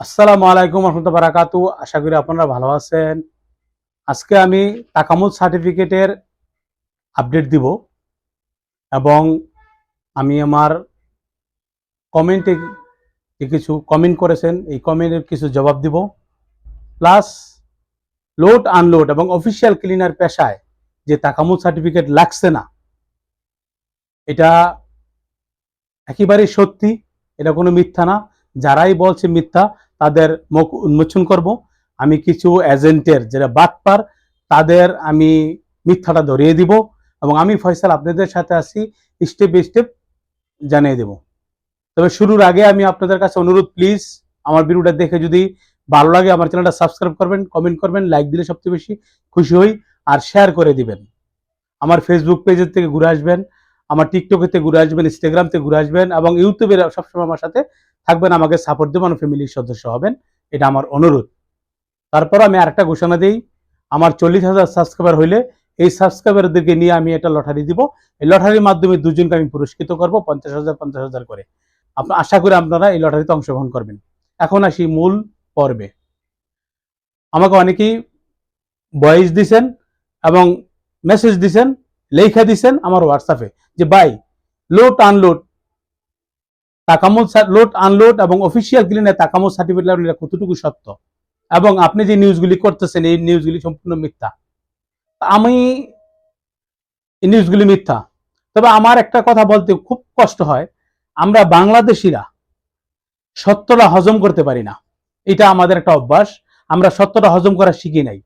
আসসালামু আলাইকুম রহমতুল্লাহ বারাকাতু। আশা করি আপনারা ভালো আছেন। আজকে আমি তাকামুদ সার্টিফিকেটের আপডেট দিব এবং আমি আমার কমেন্টে কিছু কমেন্ট করেছেন, এই কমেন্টের কিছু জবাব দিব। প্লাস লোড আনলোড এবং অফিসিয়াল ক্লিনার পেশায় যে তাকামুদ সার্টিফিকেট লাগছে না, এটা একেবারেই সত্যি, এটা কোনো মিথ্যা না। যারাই বলছে মিথ্যা তাদের মুখ উন্মোচন করব। আমি কিছু এজেন্টের, যারা বাটপার তাদের আমি মিথ্যাটা ধরিয়ে দিব এবং আমি ফয়সাল আপনাদের সাথে আসি স্টেপ বাই স্টেপ জানিয়ে দেব। তবে শুরুর আগে আমি আপনাদের কাছে অনুরোধ প্লিজ আমার ভিডিওটা দেখে যদি ভালো লাগে আমার চ্যানেলটা সাবস্ক্রাইব করবেন কমেন্ট করবেন লাইক দিলে সবচেয়ে বেশি খুশি হই, আর শেয়ার করে দিবেন। আমার ফেসবুক পেজের থেকে ঘুরে আসবেন। আমার টিকটকের থেকে ঘুরে আসবেন ইনস্টাগ্রাম থেকে ঘুরে আসবেন এবং ইউটিউবের সবসময় আমার সাথে থাকবেন, আমাকে সাপোর্ট দেবেন ফ্যামিলির সদস্য হবেন। এটা আমার অনুরোধ। তারপর আমি আরেকটা ঘোষণা দিই, আমার চল্লিশ হাজার সাবস্ক্রাইবার হইলে এই সাবস্ক্রাইবারদেরকে নিয়ে আমি একটা লটারি দিব। এই লটারির মাধ্যমে দুজনকে আমি পুরস্কৃত করব, পঞ্চাশ হাজার পঞ্চাশ হাজার করে। আপনার আশা করি আপনারা এই লটারিতে অংশগ্রহণ করবেন। এখন আসি মূল পর্বে। আমাকে অনেকেই ভয়েস দিছেন এবং মেসেজ দিছেন। লেখা দিছেন আমার হোয়াটসঅ্যাপে যে, ভাই লোড আনলোড তাকামুল লোড আনলোড এবং অফিসিয়াল ক্লিনে তাকামুল সার্টিফিকেট কতটুকু সত্য? এবং আপনি যে নিউজগুলি করতেছেন, এই নিউজগুলি সম্পূর্ণ মিথ্যা। আমি, এই নিউজগুলি মিথ্যা। তবে আমার একটা কথা বলতে খুব কষ্ট হয়। আমরা বাংলাদেশিরা সত্যটা হজম করতে পারি না। এটা আমাদের একটা অভ্যাস। আমরা সত্যটা হজম করা শিখি নাই।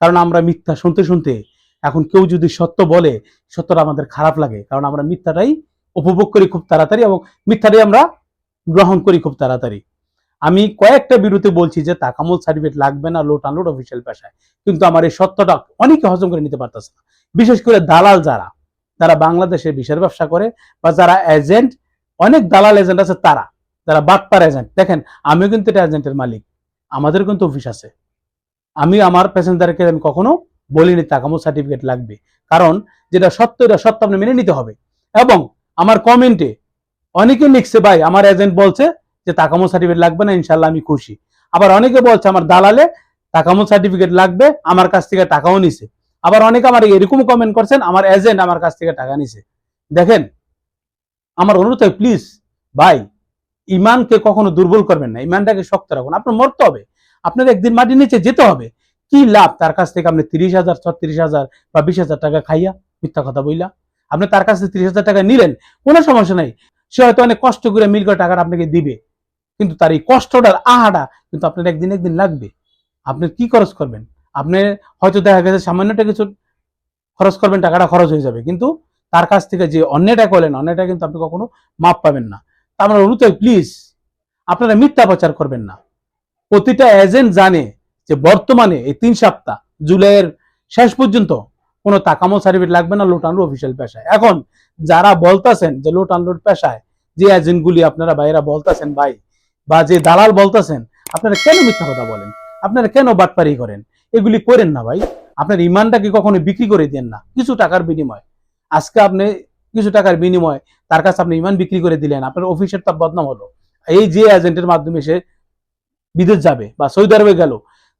কারণ আমরা মিথ্যা শুনতে শুনতে এখন কেউ যদি সত্য বলে, সত্যটা আমাদের খারাপ লাগে, কারণ আমরা মিথ্যাটাই উপভোগ করি খুব তাড়াতাড়ি এবং মিথ্যাটাই আমরা গ্রহণ করি খুব তাড়াতাড়ি। আমি কয়েকটা বিরুদ্ধে বলছি যে তাকামুল সার্টিফিকেট লাগবে না, লোট আনলোড অফিসিয়াল পেশায়। কিন্তু আমার এই সত্যটা অনেকে হজম করে নিতে পারতেছে না। বিশেষ করে দালাল যারা যারা বাংলাদেশে বিষের ব্যবসা করে বা যারা এজেন্ট অনেক দালাল এজেন্ট আছে তারা, যারা বাটপার এজেন্ট দেখেন, আমিও কিন্তু এটা এজেন্টের মালিক। আমাদের কিন্তু অফিস আছে। আমি আমার প্যাসেঞ্জারকে আমি কখনো বলিনি তাকামো সার্টিফিকেট লাগবে। কারণ যেটা সত্য, এটা সত্য আপনি মেনে নিতে হবে। এবং আমার কমেন্টে অনেকে লিখছে, ভাই, আমার এজেন্ট বলছে যে তাকামো সার্টিফিকেট লাগবে না ইনশাল্লাহ আমি খুশি। আবার অনেকে বলছে, আমার দালালে তাকামো সার্টিফিকেট লাগবে, আমার কাছ থেকে টাকাও নিছে। আবার অনেকে আমার এরকম কমেন্ট করছেন, আমার এজেন্ট আমার কাছ থেকে টাকা নিছে। দেখেন, আমার অনুরোধ প্লিজ ভাই, ইমানকে কখনো দুর্বল করবেন না। ইমানটাকে শক্ত রাখুন। আপনার মরতে হবে। আপনার একদিন মাটির নিচে যেতে হবে। কি লাভ? তার কাছ থেকে আপনি তিরিশ হাজার, ছত্রিশ হাজার বা বিশ হাজার টাকা খাইয়া মিথ্যা কথা বইলা। আপনি তার কাছে তিরিশ হাজার টাকা নিলেন, কোনো সমস্যা নাই। সে হয়তো অনেক কষ্ট করে মিল করে টাকাটা আপনাকে দিবে। কিন্তু তার এই কষ্টটার আহাটা কিন্তু আপনার একদিন একদিন লাগবে। আপনি কি খরচ করবেন? আপনি হয়তো দেখা গেছে সামান্যটা কিছু খরচ করবেন, টাকাটা খরচ হয়ে যাবে। কিন্তু তার কাছ থেকে যে অন্যটা করলেন, অন্যটা কিন্তু আপনি কখনো মাপ পাবেন না। তা আমার অনুরোধ প্লিজ আপনারা মিথ্যা প্রচার করবেন না। প্রতিটা এজেন্ট জানে যে বর্তমানে এই তিন সপ্তাহ, জুলাইয়ের শেষ পর্যন্ত কোনো তাকামো সার্টিফিকেট লাগবে না লোট আনলোড অফিসিয়াল পেশায়। এখন যারা বলতেছেন যে লোট আনলোড পেশায় যে এজেন্টগুলি আপনারা বাইরা বলতেছেন ভাই, বা যে দালাল বলতেছেন, আপনারা কেন মিথ্যা কথা বলেন? আপনারা কেন বাটপারি করেন? এগুলি করেন না ভাই। আপনার ইমানটাকে কখনো বিক্রি করে দেন না? কিছু টাকার বিনিময়। আজকে আপনি কিছু টাকার বিনিময় তার কাছে আপনি ইমান বিক্রি করে দিলেন, আপনার অফিসের তার বদনাম হলো। এই যে এজেন্টের মাধ্যমে সে বিদেশ যাবে বা সৌদি আরবে গেল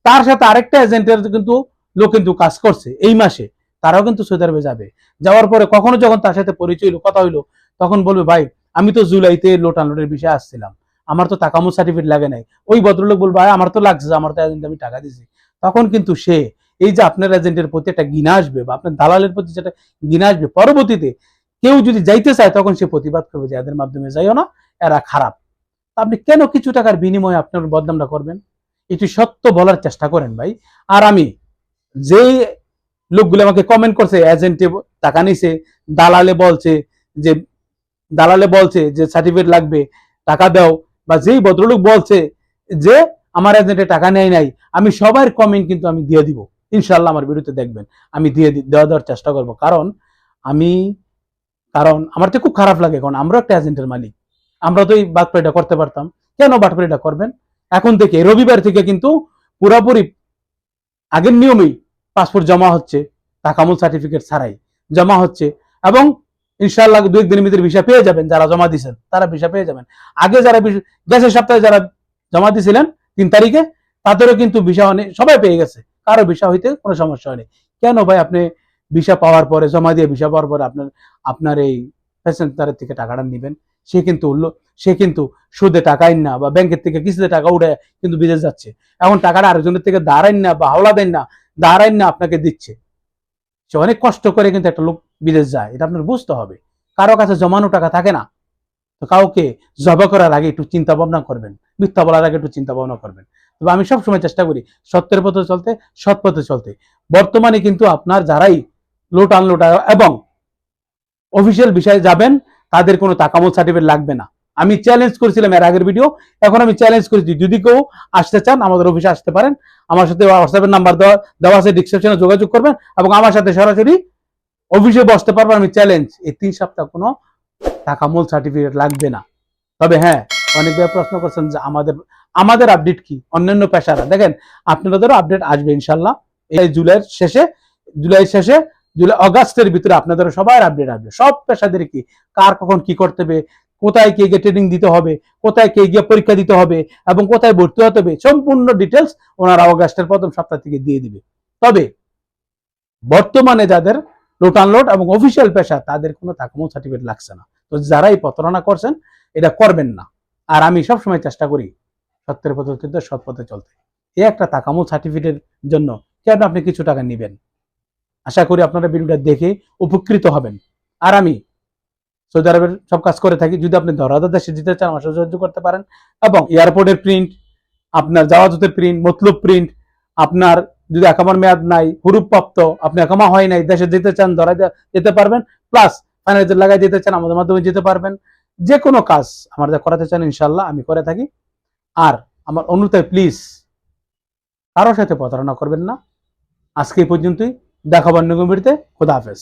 তার সাথে আরেকটা এজেন্টের কিন্তু লোক কিন্তু কাজ করছে এই মাসে। তারাও কিন্তু সৌদি আরবে যাবে। যাওয়ার পরে কখনো যখন তার সাথে পরিচয় হলো কথা হইল, তখন বলবে, ভাই, আমি তো জুলাইতে লোট আনলোডের বিষয়ে আসছিলাম। আমার তো তাকামো সার্টিফিকেট লাগে নাই। ওই ভদ্রলোক বলব আমার তো লাগছে, আমার তো এজেন্ট আমি টাকা দিছি। তখন কিন্তু সে, এই যে আপনার এজেন্টের প্রতি একটা গিনা আসবে বা আপনার দালালের প্রতি যেটা গিনা আসবে, পরবর্তীতে কেউ যদি যাইতে চায়, তখন সে প্রতিবাদ করবে যে, এদের মাধ্যমে যাইও না, এরা খারাপ। আপনি কেন কিছু টাকার বিনিময়ে আপনার বদনামটা করবেন? এটি সত্য বলার চেষ্টা করেন ভাই। আর আমি যেই লোকগুলো আমাকে কমেন্ট করছে এজেন্টে টাকা নিছে, দালালে বলছে যে, দালালে বলছে যে সার্টিফিকেট লাগবে, টাকা দাও, বা যেই ভদ্রলোক বলছে যে, আমার এজেন্টে টাকা নেয় নাই, আমি সবার কমেন্ট কিন্তু আমি দিয়ে দিব। ইনশাল্লাহ আমার বিরুদ্ধে দেখবেন। আমি দিয়ে দেওয়া দেওয়ার চেষ্টা করব। কারণ আমি, কারণ আমার তো খুব খারাপ লাগে। কারণ আমরা একটা এজেন্টের মালিক। আমরা তো এই বাটপাড়িটা করতে পারতাম। কেন বাটপাড়িটা করবেন? এখন থেকে, রবিবার থেকে কিন্তু পুরাপুরি আগের নিয়মেই পাসপোর্ট জমা হচ্ছে তাকামুল সার্টিফিকেট ছাড়াই জমা হচ্ছে এবং ইনশাআল্লাহ দু একদিনের ভিতরে ভিসা পেয়ে যাবেন, যারা জমা দিয়েছেন, তারা ভিসা পেয়ে যাবেন। আগে যারা গেছের সপ্তাহে যারা জমা দিয়েছিলেন, তিন তারিখে, তাদেরও কিন্তু ভিসা অনেক সবাই পেয়ে গেছে। কারও ভিসা হইতে কোনো সমস্যা হয়নি। কেন ভাই আপনি ভিসা পাওয়ার পরে, জমা দিয়ে ভিসা পাওয়ার পরে আপনার আপনার এই প্যাসেঞ্জারের থেকে টাকাটা নেবেন? সে কিন্তু সে কিন্তু সুদে টাকা আইন না বা ব্যাংকের থেকে কিস্তিতে টাকা উঠে কিন্তু বিদেশ যাচ্ছে। এখন টাকাটা আরেকজনের থেকে দাঁড়াইন না বা হাওলা দেন না দাঁড়াইন না আপনাকে দিচ্ছে। সে অনেক কষ্ট করে কিন্তু একটা লোক বিদেশ যায়, এটা আপনার বুঝতে হবে। কারও কাছে জমানো টাকা থাকে না। তো কাউকে জবা করার আগে একটু চিন্তা ভাবনা করবেন, মিথ্যা বলার আগে একটু চিন্তা ভাবনা করবেন। তবে আমি সবসময় চেষ্টা করি সত্যের পথে চলতে, সৎ পথে চলতে। বর্তমানে কিন্তু আপনার যারাই লোট আনলোট এবং অফিসিয়াল বিষয়ে যাবেন, তাদের কোনো তাকামল সার্টিফিকেট লাগবে না। আমি চ্যালেঞ্জ করেছিলাম এর আগের ভিডিও এখন আমি চ্যালেঞ্জ করেছি। যদি কেউ আসতে চান, আমাদের অফিসে আসতে পারেন। আমার সাথে হোয়াটসঅ্যাপের নাম্বার দেওয়া দেওয়া আছে ডিসক্রিপশনে যোগাযোগ করবেন এবং আমার সাথে সরাসরি অফিসে বসতে পারবেন আমি চ্যালেঞ্জ এই তিন সপ্তাহ কোনো টাকামূল সার্টিফিকেট লাগবে না। তবে হ্যাঁ অনেক ভাই প্রশ্ন করছেন যে আমাদের আমাদের আপডেট কি? অন্যান্য পেশারা। দেখেন, আপনাদেরও আপডেট আসবে ইনশাল্লাহ। এই জুলাইয়ের শেষে জুলাই শেষে, জুলাই, অগাস্টের ভিতরে আপনাদের সবার আপডেট আসবে। সব পেশাদের কি? কার কখন কি করতে হবে? কোথায় কে গিয়ে ট্রেনিং দিতে হবে, কোথায় কে গিয়ে পরীক্ষা দিতে হবে এবং কোথায় ভর্তি হতে হবে, সম্পূর্ণ ডিটেলস ওনারা অগাস্টের প্রথম সপ্তাহ থেকে দিয়ে দিবে। তবে বর্তমানে যাদের লোট আনলোড এবং অফিসিয়াল পেশা, তাদের কোনো তাকামো সার্টিফিকেট লাগছে না। তো যারাই প্রতারণা করছেন, এটা করবেন না। আর আমি সবসময় চেষ্টা করি, সত্যের পথে কিন্তু সৎ পথে চলতে। এই একটা তাকামো সার্টিফিকেটের জন্য কেন আপনি কিছু টাকা নেবেন? আশা করি আপনারা ভিডিওটা দেখে উপকৃত হবেন। আর আমি সৌদি আরবের সব কাজ করে থাকি। যদি আপনি ধরাধর দেশে যেতে চান, আমার সাহায্য করতে পারেন। এবং এয়ারপোর্টের প্রিন্ট আপনার জাওয়াজতের প্রিন্ট মতলব প্রিন্ট আপনার যদি একামার মেয়াদ নাই, হুরুপ প্রাপ্ত, আপনি একামা হয় নাই, দেশে যেতে চান ধরা যেতে পারবেন। প্লাস ফাইনাল লাগাই যেতে চান, আমাদের মাধ্যমে যেতে পারবেন। যে কোনো কাজ আমার যা করাতে চান ইনশাল্লাহ আমি করে থাকি। আর আমার অনুতায় প্লিজ কারোর সাথে প্রতারণা করবেন না। আজকে এই পর্যন্তই। দেখাবার নগরীতে খোদা হাফেজ।